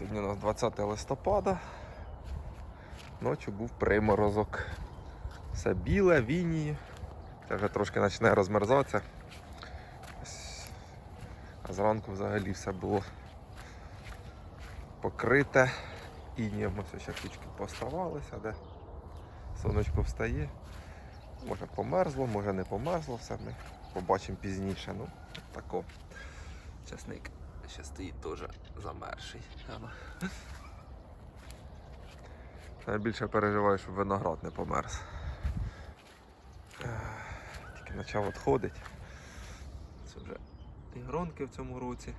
Сьогодні у нас 20 листопада. Ночі був приморозок. Все біле, вінії. Це вже трошки починає розмерзатися. А зранку взагалі все було покрите. Інієм ось ще кучки поставалися, де сонечко встає. Може померзло, може не померзло все. Ми побачимо пізніше. Ну, тако. Часник ще стоїть теж замерший. Найбільше переживаю, щоб виноград не померз. Тільки почав відходити. Це вже і гронки в цьому році.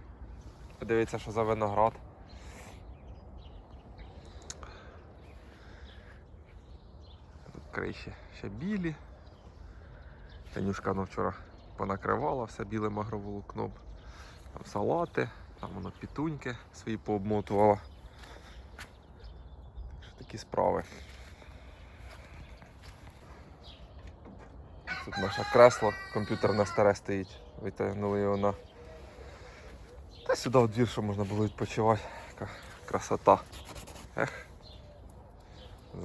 Подивіться, що за виноград. Тут криші ще білі. Танюшка ну, вчора понакривала все білим агроволокном. Там салати, там воно пітуньки свої пообмотувала. Такі справи. Тут наше кресло комп'ютерне старе стоїть. Витягнули його на. Та сюди в двір, щоб можна було відпочивати. Яка красота. Ех.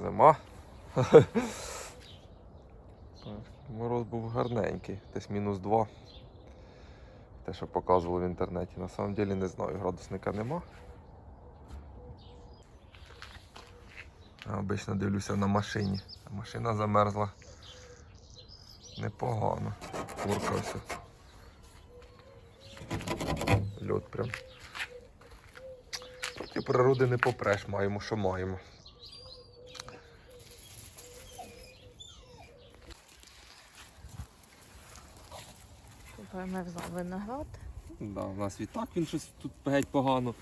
Зима. Мороз був гарненький, десь мінус 2. Те, що показували в інтернеті. На самом деле не знаю, градусника нема. Обично дивлюся на машині. Машина замерзла непогано. Курка ось. Льот прям. Проти природи не попреш, маємо, що маємо. Примерзла виноград. Да, у нас і так він щось тут геть погано.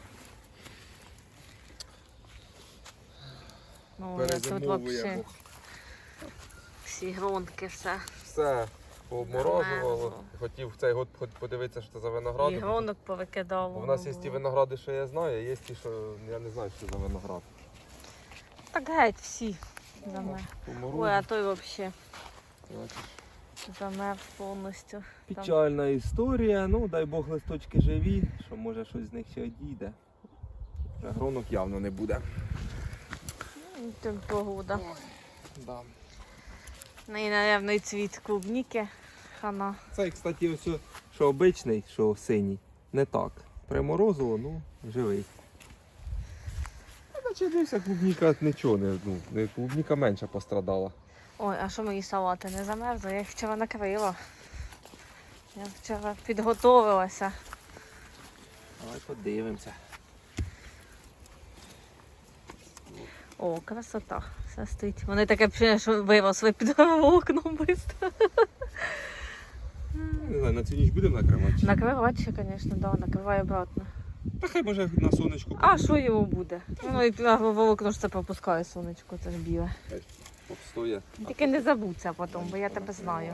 Ну, але тут взагалі всі гронки, все. Все пообморожувало. Хотів в цей год подивитися, що це за виноград. І гронок повикидав. У нас є ті виногради, що я знаю, а є ті, що я не знаю, що за виноград. Так геть всі замер. Поморозив. Ой, а той взагалі. Замерз повністю. Там Печальна історія, ну дай Бог листочки живі, що може щось з них ще одійде. Гронок явно не буде. ну, Тут погода. Да. Ну і, напевно, і цвіт клубніки. Хана. Цей, кстати, ось, що обичний, що синій, не так. Приморозило, ну, живий. А наче дивися, клубніка нічого не, ну, клубніка менше пострадала. Ой, а що мої салати не замерзли? Я їх вчора накрила. Я вчора підготовилася. Давай подивимося. О, красота. Все стоїть. Вони таке впечатлення, що виросли під окном швидко. Не знаю, на цю ніч будемо накривати? Накривати ще, звісно, да, накриваю обратно. Та хай може на сонечку А що його буде? Ну і волокно ж це пропускає сонечко, це ж біле. Постоє. Тільки не забудься потім, бо я тебе знаю.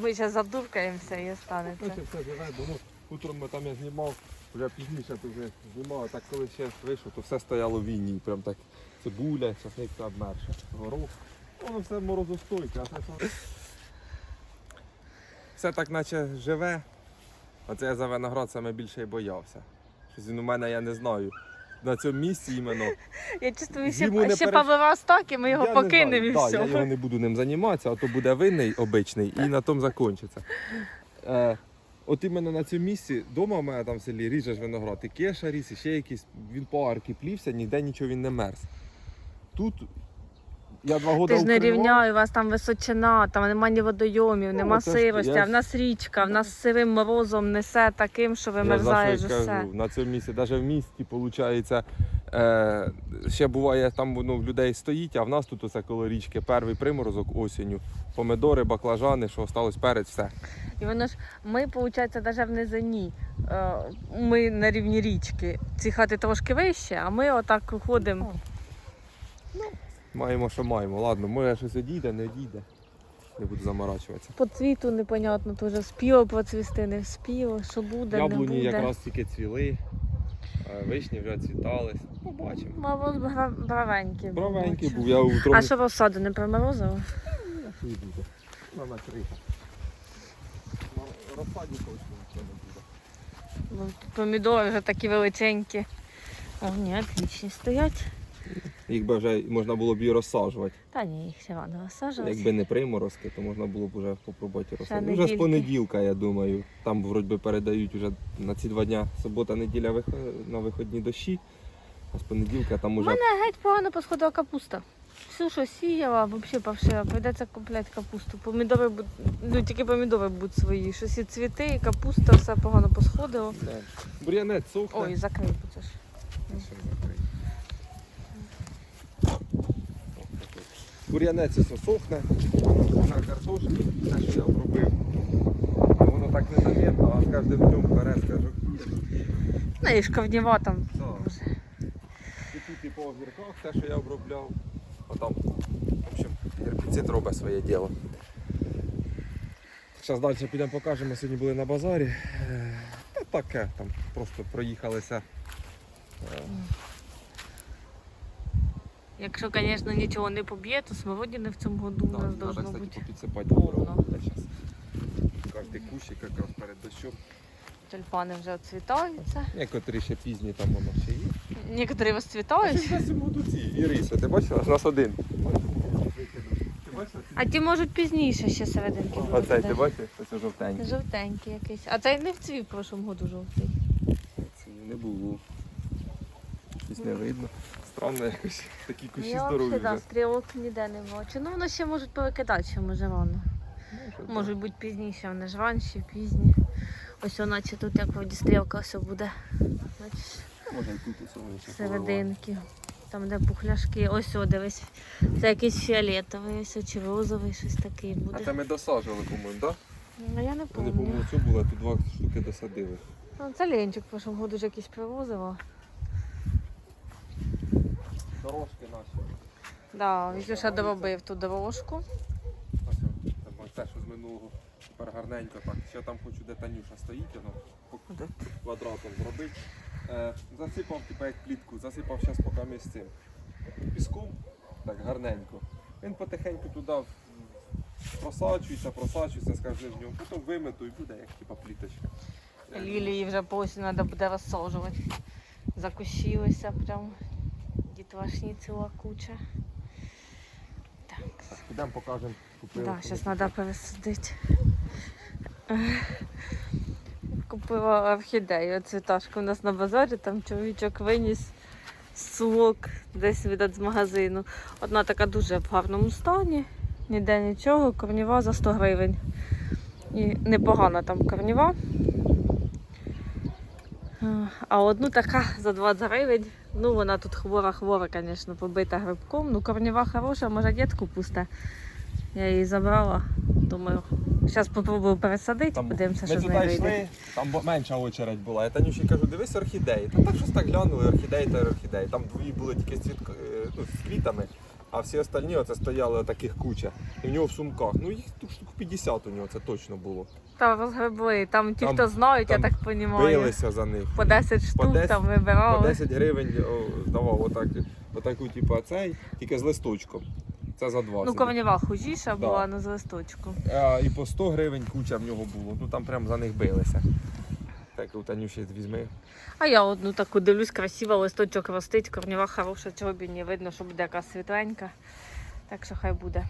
Ми зараз задуркаємося і Ну, останеться. це все живе, бо ну, утром ми там я знімав, вже пізніше то вже знімав, а так коли ще вийшов, то все стояло в війні. Прям так цибуля, часник та обмерше. Горох. Воно все морозостойке, а це що. Все так наче живе. Оце я за виноград саме більше і боявся. Щось він у мене, я не знаю. На цьому місці іменно. Я чувствую, ще, не ще переж- Павло стак, і ми його Я не покинемо і знаю. все. Да, я його не буду ним займатися, а то буде винний обичний і на тому закінчиться. Е, от іменно на цьому місці, вдома в мене там в селі ріжеш виноград, і кеша ріс, і ще якийсь, він по арки плівся, ніде нічого він не мерз. Тут я два роки Ти ж не рівняй, у вас там височина, там немає ні водойомів, Ну, нема ж сирості, я а в нас річка, в нас сивим морозом несе таким, що Я за вимерзаєш що й усе. кажу, на цьому місці, навіть в місті, виходить, е, ще буває, там ну, в людей стоїть, а в нас тут оце коло річки перший приморозок осінню. Помидори, баклажани, що осталось перець, все. І воно ж, ми, виходить, навіть в низині. Е, Ми на рівні річки. Ці хати трошки вище, а ми отак ходимо. Маємо, що маємо. Ладно, може щось одійде, не одійде. Не буду заморачуватися. По цвіту непонятно, теж спіло процвісти, не спіло, що буде, не Яблуні буде. якраз тільки цвіли, е, вишні вже цвітались. Побачимо. Бра- бравенький. був, Бравенький був, я утром. А що розсаду не проморозило? Вона криха. Розсаді точно нічого не буде. Помідори вже такі величенькі. О, ні, отличні стоять. Їх би вже можна було б і розсаджувати. Та ні, їх ще рано висаджувати. Якби не приморозки, то можна було б вже попробувати розсадити. Вже з понеділка, я думаю. Там вроді би передають вже на ці два дня субота, неділя вих- на виходні дощі. А з понеділка там У мене геть погано посходила капуста. Всю, що сіяла, взагалі повше, прийдеться купляти капусту. Помідори будуть, ну тільки помідори будуть свої. Щось і цвіти, і капуста, все погано посходило. Бур'янець сохне. Ой, закрий це ж. Все, закрий. Бур'янець все сохне. На картошки, те, що я обробив. Воно так не заметно, а з кожним днем бере, скажу. Ну і шкавніва там. Так. І тут і по огірках те, що я обробляв. А там, в общем, гербіцид робить своє діло. Зараз далі підемо покажемо. Сьогодні були на базарі. Е, Та таке, там просто проїхалися. Якщо, звісно, нічого не поб'є, то смородини в цьому году у нас треба, должно кстати, бути. попідсипати повно. Кожний кущик якраз перед дощом. Тюльпани вже відцвітаються. Некоторі ще пізні там воно ще є. Некоторі розцвітають. в цьому году ці іриси, ти бачила? У нас один. Ти бачила? А ті можуть пізніше ще серединки будуть. Оцей ти бачиш? Оце жовтенький. Жовтенький якийсь. А цей не вцвів в прошлому году жовтий. Це не було. Щось не видно. Странно якось. Такі кущі Я здорові взагалі, да, стрілок ніде не бачу. Ну воно ще можуть перекидати, що може рано. Може, Можуть бути пізніше, вони ж ранші, пізні. Ось наче тут як вроді стрілка все буде. Бачиш, так. Може і тут усе серединки. Там де пухляшки. Ось о, дивись. Це якийсь фіолетовий, ось о, чи розовий, щось такий. А буде. це ми досаджували, по-моєму, так? Ну я не Вони, пам'ятаю. по-моєму, цю були, а тут два штуки досадили. Ну, це Ленчик в прошлому году ж якийсь привозила. Дорожки наші. Да, Вітюша доробив ту дорожку. Ось, це що з минулого. Тепер гарненько так. Ще там хочу, де Танюша стоїть, воно по квадратом зробити. Е, засипав, типа як плітку, засипав зараз поки місць цим. Піском, так гарненько. Він потихеньку туди просачується, просачується з кожним днем. Потім вимету і буде як типа пліточка. Лілії вже по треба буде розсаджувати. Закущилися прям. Дітвашні ціла куча. Так. Так, підемо покажемо. Купили. Да, зараз треба пересадити. Купила орхідею, цвіташку у нас на базарі, там чоловічок виніс сок десь видать з магазину. Одна така дуже в гарному стані, ніде нічого, корніва за 100 гривень. І непогана там корніва. А одну така за 20 гривень. Ну, вона тут хвора-хвора, звісно, побита грибком. Ну, корніва хороша, може дітку пусте. Я її забрала. Думаю, зараз спробую пересадити, подивимося, що з нею вийде. йшли, там менша очередь була. Я Танюші кажу, дивись орхідеї. Та так щось так глянули, орхідеї та орхідеї. Там дві були тільки з, цвітк... е, ну, з квітами, а всі остальні оце стояли таких куча. І в нього в сумках. Ну їх тут штук 50 у нього це точно було. Та розгребли. Там ті, Там- хто знають, я так розумію. Билися за них. По 10 штук 10 там По вибирали. 10 гривень о, давав отак, отаку, типу, цей, тільки з листочком. Це за 20. Ну, корніва хужіша Да. була, ну з листочку. А, і по 100 гривень куча в нього було. Ну там прям за них билися. Так у Танюші візьми. А я одну таку дивлюсь, красиво, листочок ростить, корніва хороша, б не видно, що буде яка світленька. Так що хай буде.